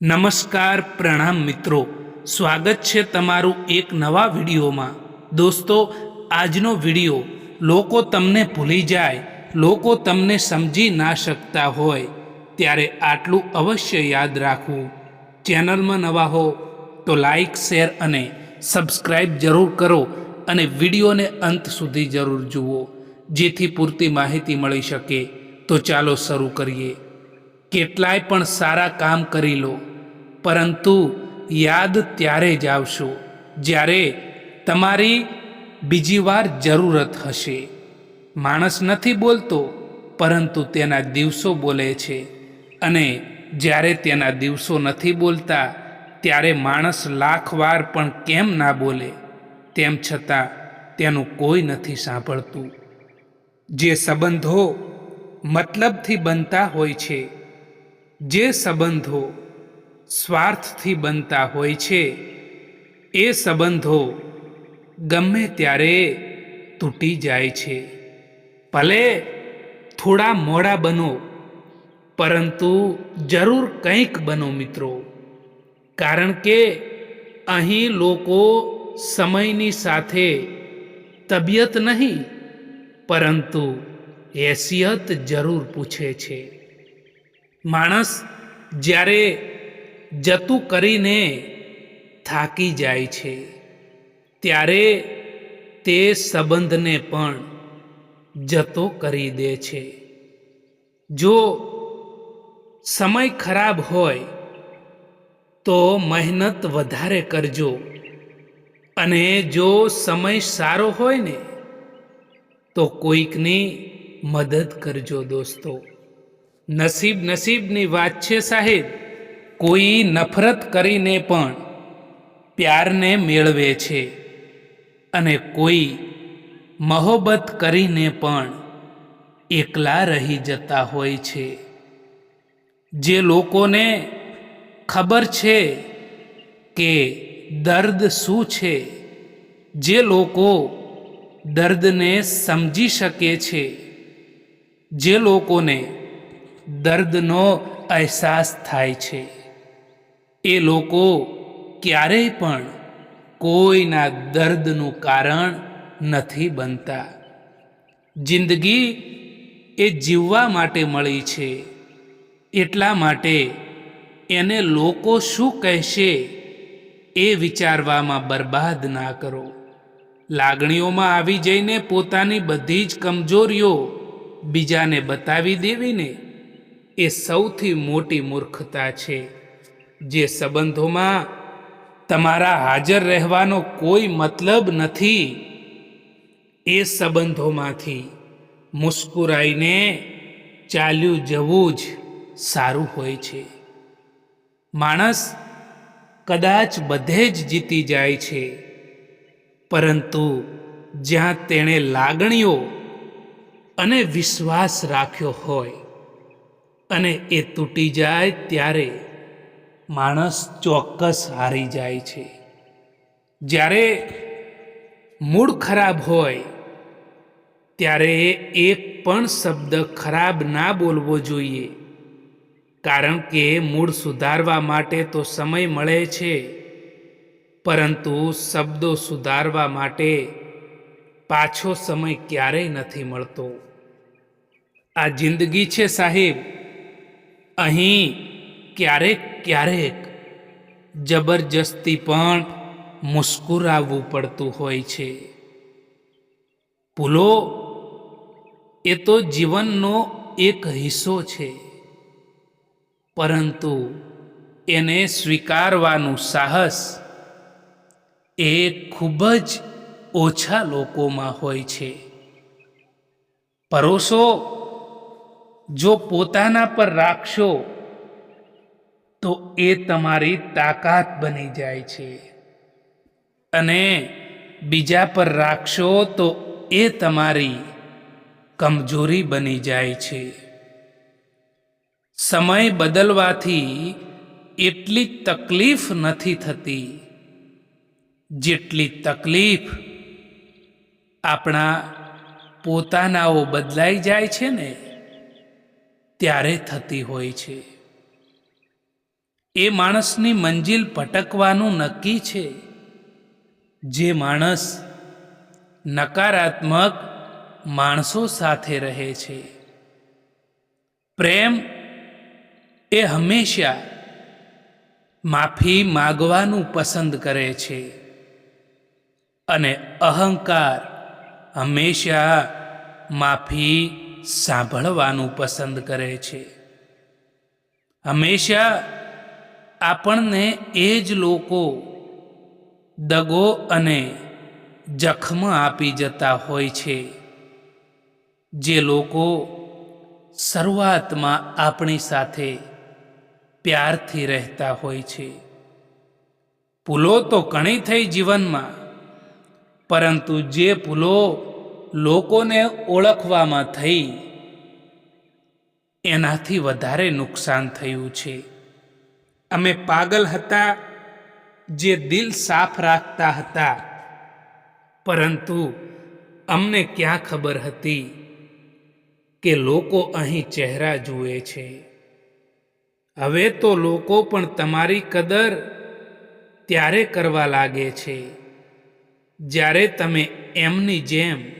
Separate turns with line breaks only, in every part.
નમસ્કાર પ્રણામ મિત્રો. સ્વાગત છે તમારું એક નવા વિડીયોમાં. દોસ્તો, આજનો વીડિયો લોકો તમને ભૂલી જાય, લોકો તમને સમજી ના શકતા હોય, ત્યારે આટલું અવશ્ય યાદ રાખવું. ચેનલમાં નવા હો તો લાઈક, શેર અને સબસ્ક્રાઈબ જરૂર કરો અને વિડીયોને અંત સુધી જરૂર જુઓ, જેથી પૂરતી માહિતી મળી શકે. તો ચાલો શરૂ કરીએ. કેટલાય પણ સારા કામ કરી લો. પરંતુ યાદ ત્યારે જ આવશો, જ્યારે તમારી બીજી વાર જરૂરત હશે. માણસ નથી બોલતો, પરંતુ તેના દિવસો બોલે છે. અને જ્યારે તેના દિવસો નથી બોલતા, ત્યારે માણસ લાખ વાર પણ કેમ ના બોલે? તેમ છતાં તેનું કોઈ નથી સાંભળતું. જે સંબંધો મતલબથી બનતા હોય છે જે સંબંધો સ્વાર્થથી બનતા હોય છે, એ સંબંધો ગમે ત્યારે તૂટી જાય છે. ભલે થોડા મોડા બનો, પરંતુ જરૂર કંઈક બનો મિત્રો. કારણ કે અહીં લોકો સમયની સાથે તબિયત નહીં, પરંતુ હેસિયત જરૂર પૂછે છે. માણસ જ્યારે જતું કરીને થાકી જાય છે, ત્યારે તે સંબંધને પણ જતો કરી દે છે. જો સમય ખરાબ હોય, તો મહેનત વધારે કરજો. અને જો સમય સારો હોય ને, તો કોઈકની મદદ કરજો દોસ્તો. નસીબ નસીબની વાત છે સાહેબ. કોઈ નફરત કરીને પણ પ્યારને મેળવે છે. અને કોઈ મહોબત કરીને પણ એકલા રહી જતા હોય છે. જે લોકોને ખબર છે કે દર્દ શું છે, જે લોકો દર્દને સમજી શકે છે, જે લોકોને દર્દનો અહેસાસ થાય છે. એ લોકો ક્યારેય પણ કોઈના દર્દનું કારણ નથી બનતા. જિંદગી એ જીવવા માટે મળી છે. એટલા માટે એને લોકો શું કહેશે એ વિચારવામાં બરબાદ ના કરો. લાગણીઓમાં આવી જઈને પોતાની બધી જ કમજોરીઓ બીજાને બતાવી દેવીને એ સૌથી મોટી મૂર્ખતા છે, જે સંબંધોમાં તમારા હાજર રહેવાનો કોઈ મતલબ નથી. એ સંબંધોમાંથી મુસ્કુરાઈને ચાલ્યું જવું જ સારું હોય છે. માણસ કદાચ બધે જ જીતી જાય છે, પરંતુ જ્યાં તેણે લાગણીઓ અને વિશ્વાસ રાખ્યો હોય અને એ તૂટી જાય ત્યારે માણસ ચોક્કસ હારી જાય છે. જ્યારે મૂડ ખરાબ હોય, ત્યારે એક પણ શબ્દ ખરાબ ના બોલવો જોઈએ. કારણ કે મૂડ સુધારવા માટે તો સમય મળે છે, પરંતુ શબ્દો સુધારવા માટે પાછો સમય ક્યારેય નથી મળતો. આ જિંદગી છે સાહેબ. અહીં ક્યારેક ક્યારેક જબરજસ્તી પણ મુસ્કુરાવવું પડતું હોય છે. ભૂલો એ તો જીવનનો એક હિસ્સો છે, પરંતુ એને સ્વીકારવાનું સાહસ એ ખૂબ જ ઓછા લોકોમાં હોય છે. પરોસો જો પોતાના પર રાખશો, તો એ તમારી તાકાત બની જાય છે. અને બીજા પર રાખશો, તો એ તમારી કમજોરી બની જાય છે. સમય બદલવાથી એટલી તકલીફ નથી થતી જેટલી તકલીફ આપણા પોતાનાઓ બદલાઈ જાય છે ને. ત્યારે થતી હોય છે. એ માણસની મંજિલ ભટકવાનું નક્કી છે. જે માણસ નકારાત્મક માણસો સાથે રહે છે. પ્રેમ એ હંમેશા માફી માગવાનું પસંદ કરે છે. અને અહંકાર હંમેશા માફી સાંભળવાનું પસંદ કરે છે. હંમેશા આપણને એ જ લોકો દગો અને જખમ આપી જતા હોય છે, જે લોકો શરૂઆતમાં આપણી સાથે પ્યારથી રહેતા હોય છે. ભૂલો તો ઘણી થઈ જીવનમાં, પરંતુ જે ભૂલો લોકોને ઓળખવામાં થઈ. એનાથી વધારે નુકસાન થયું છે. અમે પાગલ હતા જે દિલ સાફ રાખતા હતા. પરંતુ અમને ક્યાં ખબર હતી કે લોકો અહીં ચહેરા જુએ છે. હવે તો લોકો પણ તમારી કદર ત્યારે કરવા લાગે છે, જ્યારે તમે એમની જેમ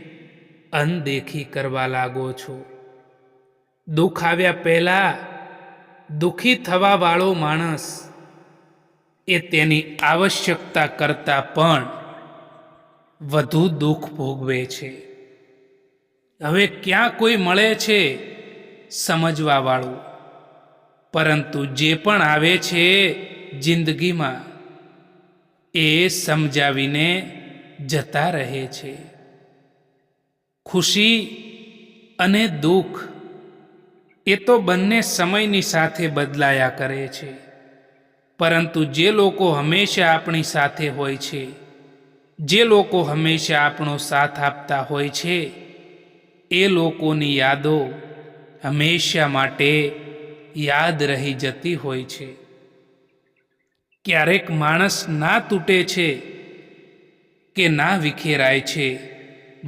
અનદેખી કરવા લાગો છો. દુઃખ આવ્યા પહેલાં દુઃખી થવાવાળો માણસ એ તેની આવશ્યકતા કરતાં પણ વધુ દુઃખ ભોગવે છે. હવે ક્યાં કોઈ મળે છે સમજવાવાળું પરંતુ જે પણ આવે છે જિંદગીમાં એ સમજાવીને જતા રહે છે. ખુશી અને દુઃખ એ તો બંને સમયની સાથે બદલાયા કરે છે. પરંતુ જે લોકો હંમેશા આપણી સાથે હોય છે, જે લોકો હંમેશા આપણો સાથ આપતા હોય છે, એ લોકોની યાદો હંમેશા માટે યાદ રહી જતી હોય છે. ક્યારેક માણસ ના તૂટે છે કે ના વિખેરાય છે.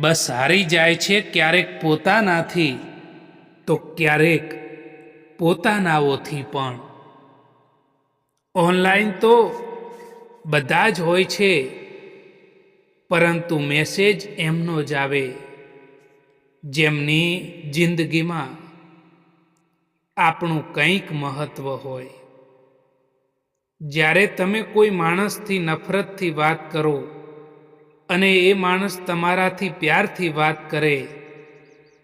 બસ હારી જાય છે ક્યારેક પોતાનાથી, તો ક્યારેક પોતાનાઓથી પણ. ઓનલાઈન તો બધા જ હોય છે, પરંતુ મેસેજ એમનો જ આવે. જેમની જિંદગીમાં આપણું કંઈક મહત્વ હોય. જ્યારે તમે કોઈ માણસથી નફરતથી વાત કરો અને એ માણસ તમારાથી પ્યારથી વાત કરે,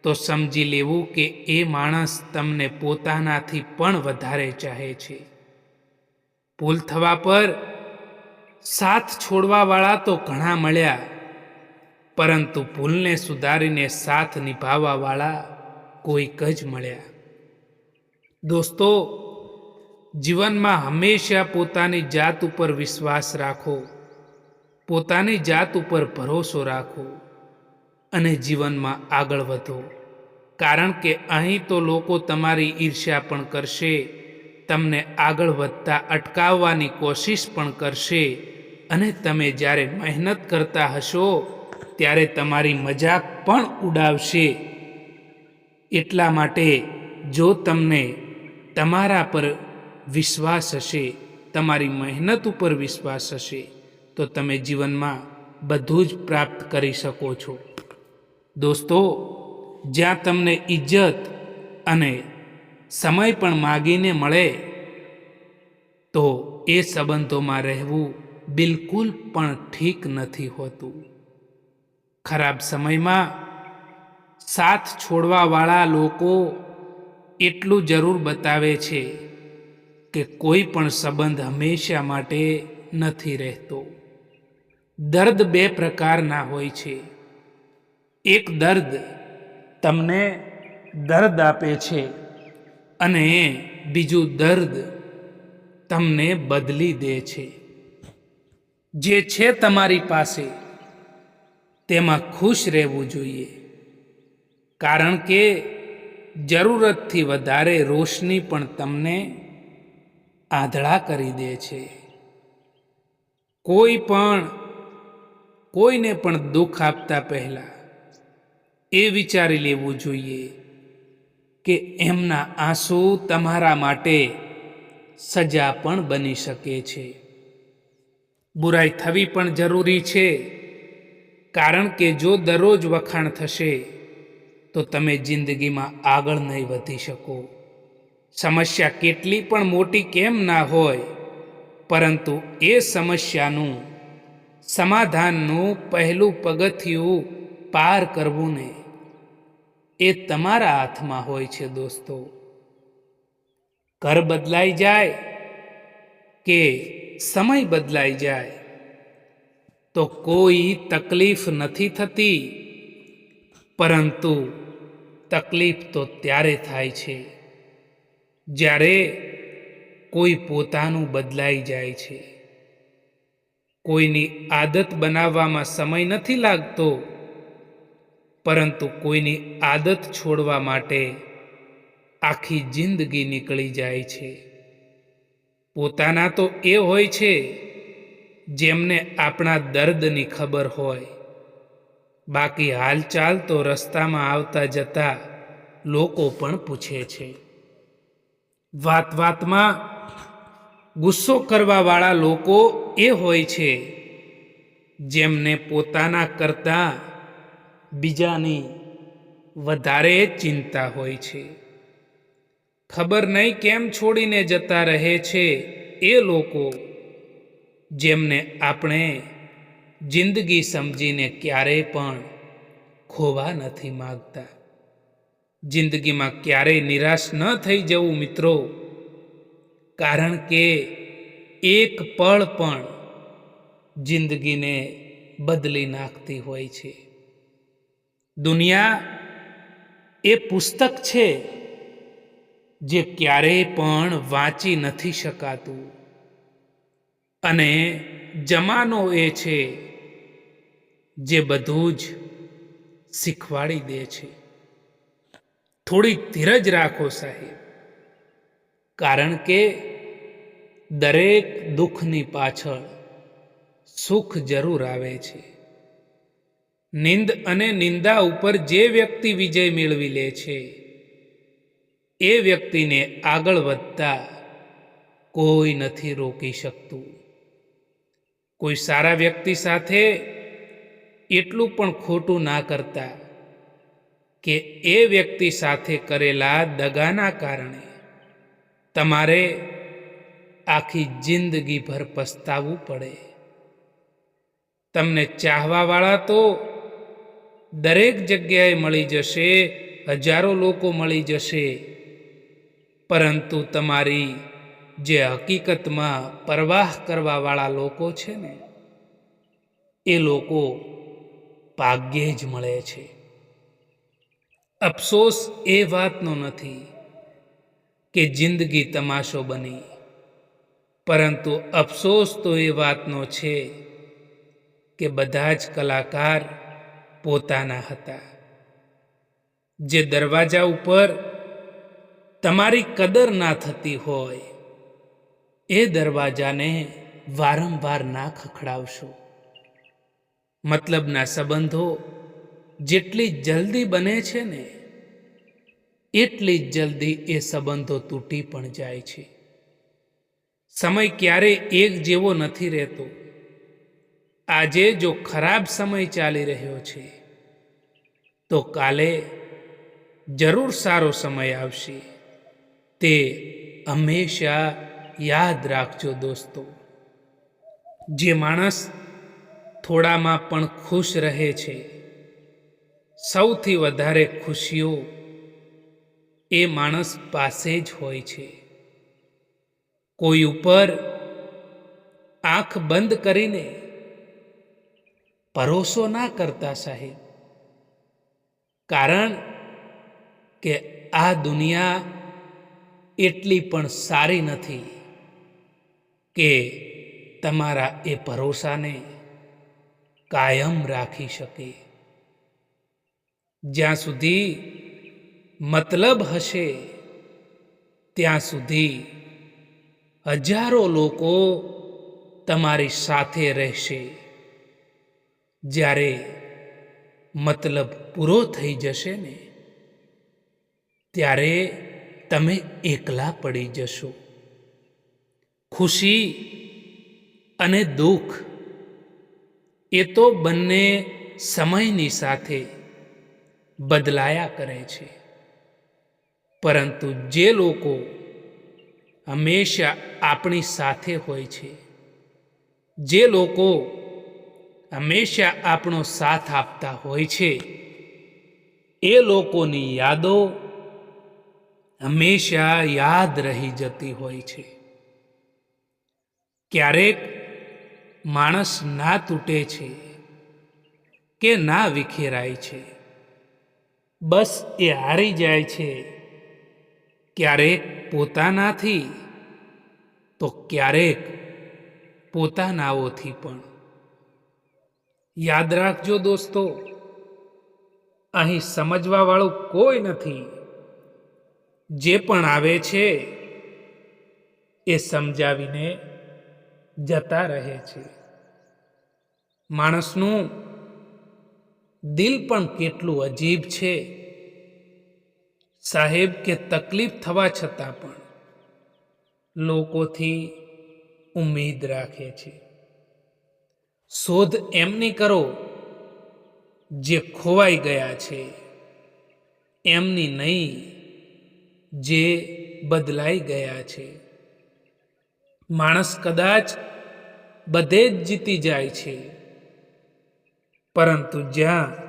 તો સમજી લેવું કે એ માણસ તમને પોતાનાથી પણ વધારે ચાહે છે. ભૂલ થવા પર સાથ છોડવાવાળા તો ઘણા મળ્યા, પરંતુ ભૂલને સુધારીને સાથ નિભાવવાવાળા કોઈક જ મળ્યા. દોસ્તો, જીવનમાં હંમેશા પોતાની જાત ઉપર વિશ્વાસ રાખો. પોતાની જાત ઉપર ભરોસો રાખો અને જીવનમાં આગળ વધો. કારણ કે અહીં તો લોકો તમારી ઈર્ષ્યા પણ કરશે, તમને આગળ વધતા અટકાવવાની કોશિશ પણ કરશે અને તમે જ્યારે મહેનત કરતા હશો, ત્યારે તમારી મજાક પણ ઉડાવશે. એટલા માટે જો તમને તમારા પર વિશ્વાસ હશે, તમારી મહેનત ઉપર વિશ્વાસ હશે તો તમે જીવનમાં બધું જ પ્રાપ્ત કરી શકો છો. દોસ્તો, જ્યાં તમને ઇજ્જત અને સમય પણ માગીને મળે, તો એ સંબંધોમાં રહેવું બિલકુલ પણ ઠીક નથી હોતું. ખરાબ સમયમાં સાથ છોડવાવાળા લોકો એટલું જરૂર બતાવે છે કે કોઈ પણ સંબંધ હંમેશા માટે નથી રહેતો. દર્દ બે પ્રકારના હોય છે. એક દર્દ તમને દર્દ આપે છે અને બીજું દર્દ તમને બદલી દે છે. જે છે તમારી પાસે, તેમાં ખુશ રહેવું જોઈએ. કારણ કે જરૂરતથી વધારે રોશની પણ તમને આંધળા કરી દે છે. કોઈ પણ કોઈને પણ દુઃખ આપતા પહેલાં એ વિચારી લેવું જોઈએ કે એમના આંસુ તમારા માટે સજા પણ બની શકે છે. બુરાઈ થવી પણ જરૂરી છે, કારણ કે જો દરરોજ વખાણ થશે, તો તમે જિંદગીમાં આગળ નહીં વધી શકો. સમસ્યા કેટલી પણ મોટી કેમ ના હોય, પરંતુ એ સમસ્યાનું સમાધાનનું પહેલું પગથિયું પાર કરવું ને એ તમારા હાથમાં હોય છે દોસ્તો. ઘર બદલાઈ જાય કે સમય બદલાઈ જાય તો કોઈ તકલીફ નથી થતી, પરંતુ તકલીફ તો ત્યારે થાય છે જ્યારે કોઈ પોતાનું બદલાઈ જાય છે. કોઈની આદત બનાવવામાં સમય નથી લાગતો, પરંતુ કોઈની આદત છોડવા માટે આખી જિંદગી નીકળી જાય છે. પોતાના તો એ હોય છે જેમને આપણા દર્દની ખબર હોય. બાકી હાલચાલ તો રસ્તામાં આવતા જતા લોકો પણ પૂછે છે. વાત વાતમાં ગુસ્સો કરવાવાળા લોકો એ હોય છે જેમને પોતાના કરતાં બીજાની વધારે ચિંતા હોય છે. ખબર નહીં કેમ છોડીને જતા રહે છે એ લોકો જેમને આપણે જિંદગી સમજીને ક્યારેય પણ ખોવા નથી માગતા. જિંદગીમાં ક્યારેય નિરાશ ન થઈ જવું મિત્રો. કારણ કે એક પળ પણ જિંદગીને બદલી નાખતી હોય છે. દુનિયા એ પુસ્તક છે જે ક્યારેય પણ વાંચી નથી શકાતું. અને જમાનો એ છે જે બધું જ શીખવાડી દે છે. થોડી ધીરજ રાખો સાહેબ. કારણ કે દરેક દુઃખની પાછળ સુખ જરૂર આવે છે. નિંદ અને નિંદા ઉપર જે વ્યક્તિ વિજય મેળવી લે છે, એ વ્યક્તિને આગળ વધતા કોઈ નથી રોકી શકતું. કોઈ સારા વ્યક્તિ સાથે એટલું પણ ખોટું ના કરતા કે એ વ્યક્તિ સાથે કરેલા દગાના કારણે તમારે આખી જિંદગીભર પસ્તાવવું પડે. તમને ચાહવાવાળા તો દરેક જગ્યાએ મળી જશે, હજારો લોકો મળી જશે. પરંતુ તમારી જે હકીકતમાં પરવાહ કરવાવાળા લોકો છે ને, એ લોકો ભાગ્યે જ મળે છે. અફસોસ એ વાતનો નથી. કે જિંદગી તમાશો બની. પરંતુ અફસોસ તો એ વાતનો છે કે બધા જ કલાકાર પોતાના હતા. જે દરવાજા ઉપર તમારી કદર ના થતી હોય, એ દરવાજાને વારંવાર ના ખખડાવશો. મતલબના સંબંધો જેટલી જલ્દી બને છે ને એટલી જ જલ્દી એ સંબંધો તૂટી પણ જાય છે. સમય ક્યારેય એક જેવો નથી રહેતો. આજે જો ખરાબ સમય ચાલી રહ્યો છે, તો કાલે જરૂર સારો સમય આવશે. તે હંમેશા યાદ રાખજો દોસ્તો. જે માણસ થોડામાં પણ ખુશ રહે છે, સૌથી વધારે ખુશીઓ એ માણસ પાસે જ હોય છે. કોઈ ઉપર આંખ બંધ કરીને ભરોસો ના કરતા સાહેબ. કારણ કે આ દુનિયા એટલી પણ સારી નથી કે તમારા એ ભરોસાને કાયમ રાખી શકે. જ્યાં સુધી મતલબ હશે? ત્યાં સુધી હજારો લોકો તમારી સાથે રહેશે. જ્યારે મતલબ પૂરો થઈ જશે ને, ત્યારે તમે એકલા પડી જશો. ખુશી અને દુઃખ, એ તો બંને સમયની સાથે બદલાયા કરે છે. પરંતુ જે લોકો હંમેશા આપણી સાથે હોય છે, જે લોકો હંમેશા આપણો સાથ આપતા હોય છે, એ લોકોની યાદો હંમેશા યાદ રહી જતી હોય છે. ક્યારેક માણસ ના તૂટે છે કે ના વિખેરાય છે. બસ એ હારી જાય છે. ક્યારેક પોતાનાથી? તો ક્યારેક પોતાનાઓથી પણ. યાદ રાખજો દોસ્તો, અહીં સમજવાવાળું કોઈ નથી. જે પણ આવે છે, એ સમજાવીને જતા રહે છે. માણસનું દિલ પણ કેટલું અજીબ છે. સાહેબ કે તકલીફ થવા છતાં પણ લોકોથી ઉમેદ રાખે છે. શોધ એમની કરો જે ખોવાઈ ગયા છે. એમની નહીં, જે બદલાઈ ગયા છે. માણસ કદાચ બધે જ જીતી જાય છે. પરંતુ જ્યાં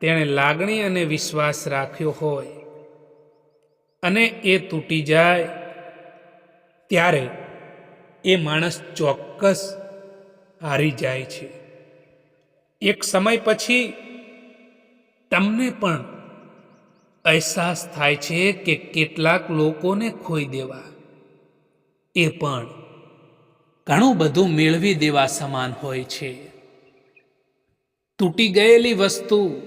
તેણે લાગણી અને વિશ્વાસ રાખ્યો હોય અને એ તૂટી જાય ત્યારે એ માણસ ચોક્કસ હારી જાય છે. એક સમય પછી તમને પણ અહેસાસ થાય છે કે કેટલાક લોકોને ખોઈ દેવા. એ પણ ઘણું બધું મેળવી દેવા સમાન હોય છે. તૂટી ગયેલી વસ્તુ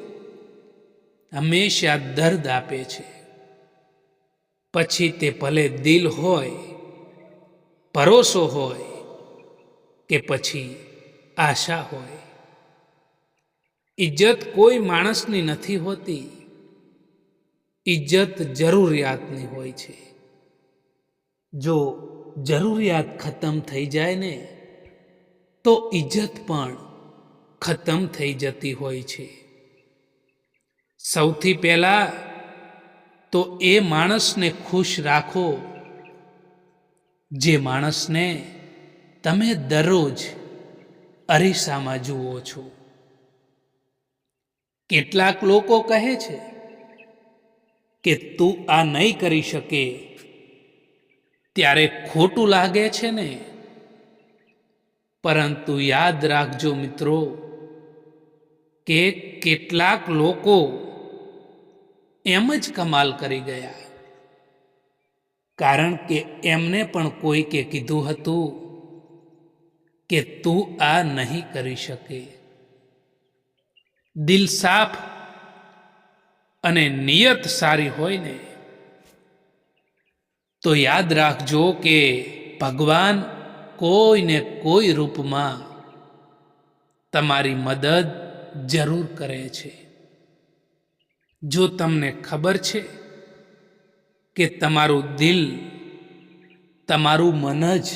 હંમેશા દર્દ આપે છે. પછી તે ભલે દિલ હોય, ભરોસો હોય કે પછી આશા હોય. ઇજ્જત કોઈ માણસની નથી હોતી ઇજ્જત જરૂરિયાતની હોય છે. જો જરૂરિયાત ખતમ થઈ જાય ને, તો ઇજ્જત પણ ખતમ થઈ જતી હોય છે. સૌથી પહેલા તો એ માણસને ખુશ રાખો. જે માણસને તમે દરરોજ અરીસામાં જુઓ છો. કેટલાક લોકો કહે છે કે તું આ નહીં કરી શકે. ત્યારે ખોટું લાગે છે ને. પરંતુ યાદ રાખજો મિત્રો કે કેટલાક લોકો એમ જ કમાલ કરી ગયા. કારણ કે એમને પણ કોઈકે કીધું હતું કે તું આ નહીં કરી શકે. દિલ સાફ અને નિયત સારી હોય ને, તો યાદ રાખજો કે ભગવાન કોઈને કોઈ રૂપમાં તમારી મદદ જરૂર કરે છે. જો તમને ખબર છે કે તમારું દિલ, તમારું મન જ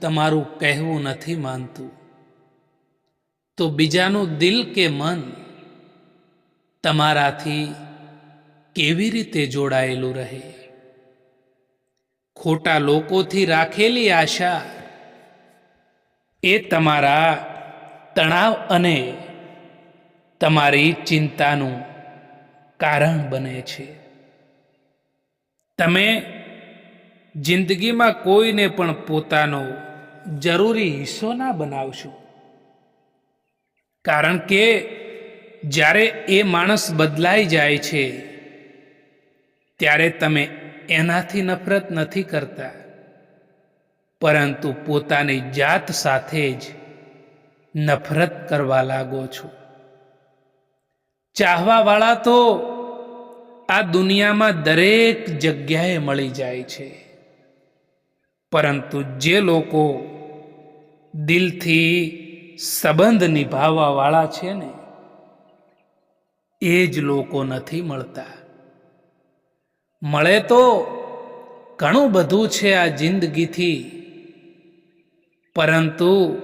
તમારું કહેવું નથી માનતું, તો બીજાનું દિલ કે મન તમારાથી કેવી રીતે જોડાયેલું રહે? ખોટા લોકોથી રાખેલી આશા એ તમારા તણાવ અને તમારી ચિંતાનું કારણ બને છે. તમે જિંદગીમાં કોઈને પણ પોતાનો જરૂરી હિસ્સો ના બનાવશો. કારણ કે જ્યારે એ માણસ બદલાઈ જાય છે, ત્યારે તમે એનાથી નફરત નથી કરતા. પરંતુ પોતાની જાત સાથે જ નફરત કરવા લાગો છો. ચાહવાવાળા તો આ દુનિયામાં દરેક જગ્યાએ મળી જાય છે. પરંતુ જે લોકો દિલથી સંબંધ નિભાવવાવાળા છે ને, એ જ લોકો નથી મળતા. મળે તો ઘણું બધું છે આ જિંદગીથી, પરંતુ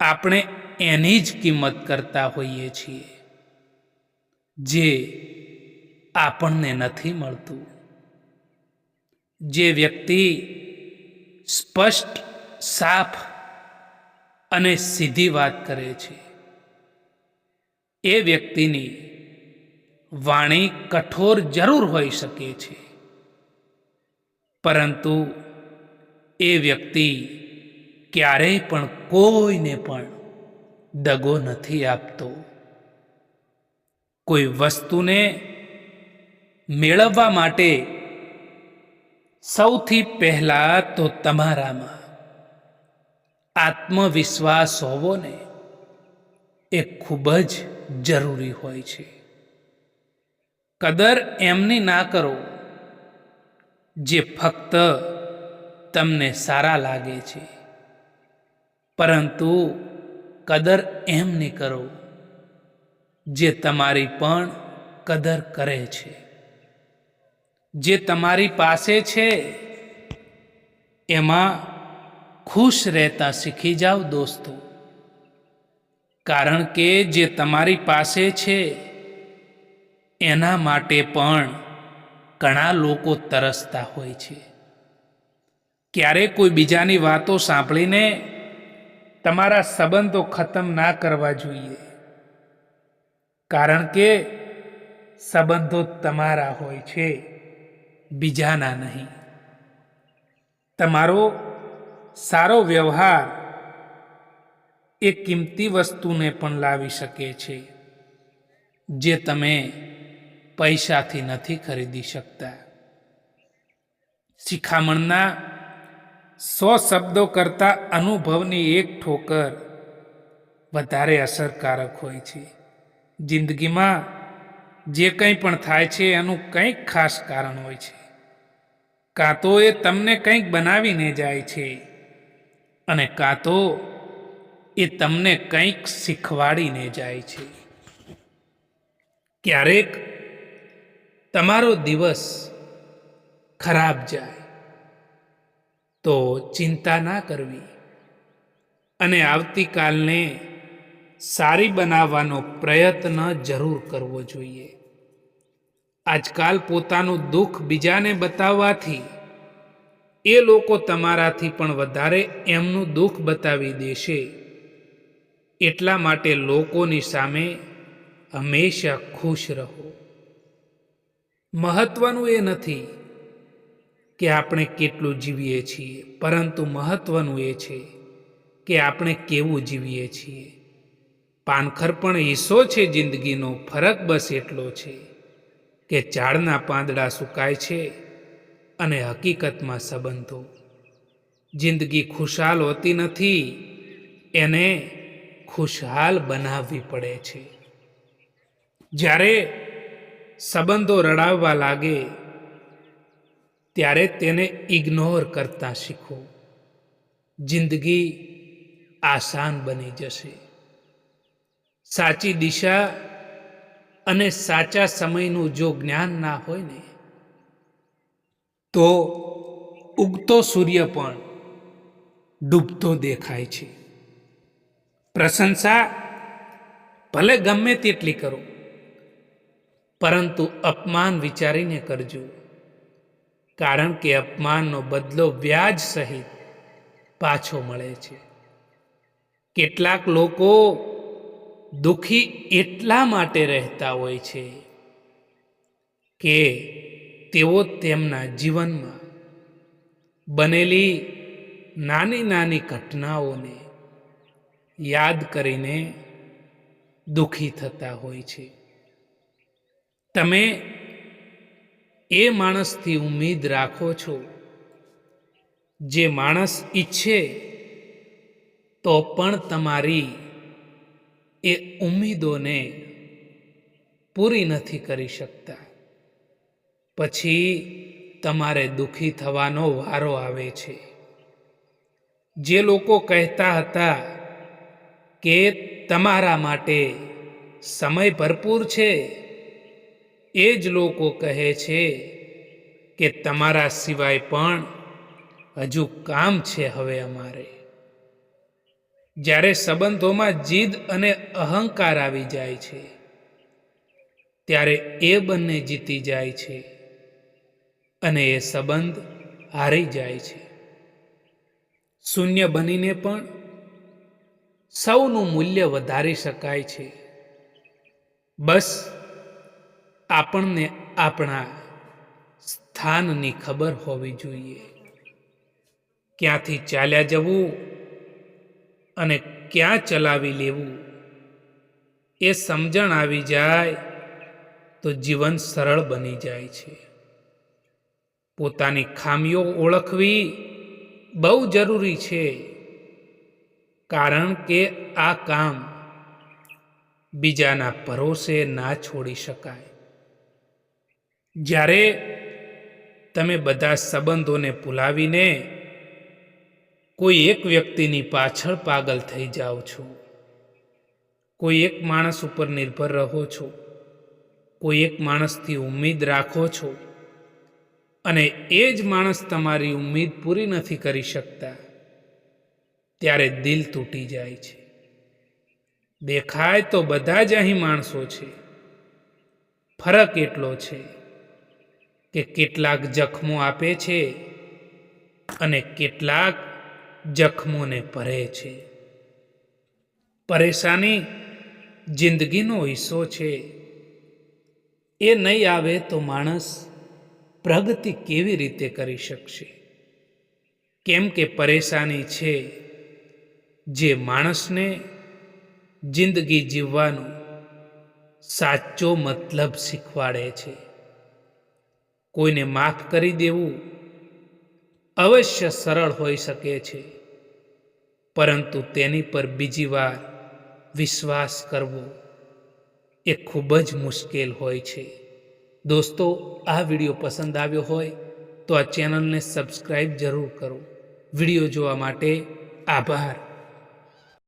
આપણે એની જ કિંમત કરતા હોઈએ છીએ. જે આપણને નથી મળતું. જે વ્યક્તિ સ્પષ્ટ, સાફ અને સીધી વાત કરે છે. એ વ્યક્તિની વાણી કઠોર જરૂર હોઈ શકે છે. પરંતુ એ વ્યક્તિ ક્યારેય પણ કોઈને પણ દગો નથી આપતો. કોઈ વસ્તુને મેળવવા માટે સૌથી પહેલાં તો તમારામાં આત્મવિશ્વાસ હોવો ને એ ખૂબ જ જરૂરી હોય છે. કદર એમની ના કરો જે ફક્ત તમને સારા લાગે છે. પરંતુ કદર એમની કરો. જે તમારી પણ કદર કરે છે. જે તમારી પાસે છે, એમાં ખુશ રહેતા શીખી જાઓ દોસ્તો. કારણ કે જે તમારી પાસે છે, એના માટે પણ ઘણા લોકો તરસતા હોય છે. ક્યારેક કોઈ બીજાની વાતો સાંભળીને તમારા સંબંધો ખતમ ના કરવા જોઈએ. કારણ કે સંબંધો તમારા હોય છે, બીજાના નહીં. તમારો સારો વ્યવહાર એ કિંમતી વસ્તુને પણ લાવી શકે છે, જે તમે પૈસાથી નથી ખરીદી શકતા. શિખામણના સો શબ્દો કરતાં અનુભવની એક ઠોકર વધારે અસરકારક હોય છે. જિંદગીમાં જે કંઈ પણ થાય છે એનું કંઈક ખાસ કારણ હોય છે. કાં તો એ તમને કંઈક બનાવીને જાય છે અને કાં તો એ તમને કંઈક શીખવાડીને જાય છે. ક્યારેક તમારો દિવસ ખરાબ જાય તો ચિંતા ના કરવી અને આવતીકાલને સારી બનાવવાનો પ્રયત્ન જરૂર કરવો જોઈએ. આજકાલ પોતાનું દુઃખ બીજાને બતાવવાથી એ લોકો તમારાથી પણ વધારે એમનું દુઃખ બતાવી દેશે. એટલા માટે લોકોની સામે હંમેશા ખુશ રહો. મહત્વનું એ નથી કે આપણે કેટલું જીવીએ છીએ, પરંતુ મહત્વનું એ છે કે આપણે કેવું જીવીએ છીએ. પાનખર પણ હિસ્સો છે જિંદગીનો, ફરક બસ એટલો છે કે ઝાડના પાંદડા સુકાય છે અને હકીકતમાં સંબંધો. જિંદગી ખુશાલ હોતી નથી, એને ખુશહાલ બનાવવી પડે છે. જ્યારે સંબંધો રડાવવા લાગે, ત્યારે તેને ઇગ્નોર કરતા શીખો. જિંદગી આસાન બની જશે. સાચી દિશા અને સાચા સમયનું જો જ્ઞાન ના હોય ને, તો ઉગતો સૂર્ય પણ ડૂબતો દેખાય છે. પ્રશંસા ભલે ગમે તેટલી કરો, પરંતુ અપમાન વિચારીને કરજો. કારણ કે અપમાનનો બદલો વ્યાજ સહિત પાછો મળે છે. કેટલાક લોકો દુઃખી એટલા માટે રહેતા હોય છે કે તેઓ તેમના જીવનમાં બનેલી નાની નાની ઘટનાઓને યાદ કરીને દુઃખી થતા હોય છે. તમે એ માણસથી ઉમ્મીદ રાખો છો, જે માણસ ઈચ્છે તો પણ તમારી એ ઉમ્મીદોને પૂરી નથી કરી શકતા. પછી તમારે દુઃખી થવાનો વારો આવે છે. જે લોકો કહેતા હતા કે તમારા માટે સમય ભરપૂર છે, એ જ લોકો કહે છે કે તમારા સિવાય પણ હજુ કામ છે હવે અમારે. જ્યારે સંબંધોમાં જીદ અને અહંકાર આવી જાય છે, ત્યારે એ બંને જીતી જાય છે અને એ સંબંધ હારી જાય છે. શૂન્ય બનીને પણ સૌનું મૂલ્ય વધારી શકાય છે. બસ આપણને આપણા સ્થાનની ખબર હોવી જોઈએ. ક્યાંથી ચાલ્યા જવું? અને ક્યાં ચલાવી લેવું? એ સમજણ આવી જાય તો જીવન સરળ બની જાય છે. પોતાની ખામીઓ ઓળખવી બહુ જરૂરી છે, કારણ કે આ કામ બીજાના ભરોસે ના છોડી શકાય. જ્યારે તમે બધા સંબંધોને ભૂલાવીને કોઈ એક વ્યક્તિની પાછળ પાગલ થઈ જાઓ છો. કોઈ એક માણસ ઉપર નિર્ભર રહો છો. કોઈ એક માણસથી ઉમ્મીદ રાખો છો. અને એ જ માણસ તમારી ઉમ્મીદ પૂરી નથી કરી શકતા. ત્યારે દિલ તૂટી જાય છે. દેખાય તો બધા જ અહીં માણસો છે. ફરક એટલો છે કે કેટલાક જખમો આપે છે અને કેટલાક જખમોને ભરે છે. પરેશાની જિંદગીનો હિસ્સો છે. એ નહીં આવે તો માણસ પ્રગતિ કેવી રીતે કરી શકશે? કેમ કે પરેશાની છે જે માણસને જિંદગી જીવવાનો સાચો મતલબ શીખવાડે છે. કોઈને માફ કરી દેવું અવશ્ય સરળ હોઈ શકે છે. પરંતુ તેની પર બીજી વાર વિશ્વાસ કરવો એ ખૂબ જ મુશ્કેલ હોય છે. દોસ્તો, આ વીડિયો પસંદ આવ્યો હોય તો આ ચેનલને સબસ્ક્રાઈબ જરૂર કરો. વીડિયો જોવા માટે આભાર.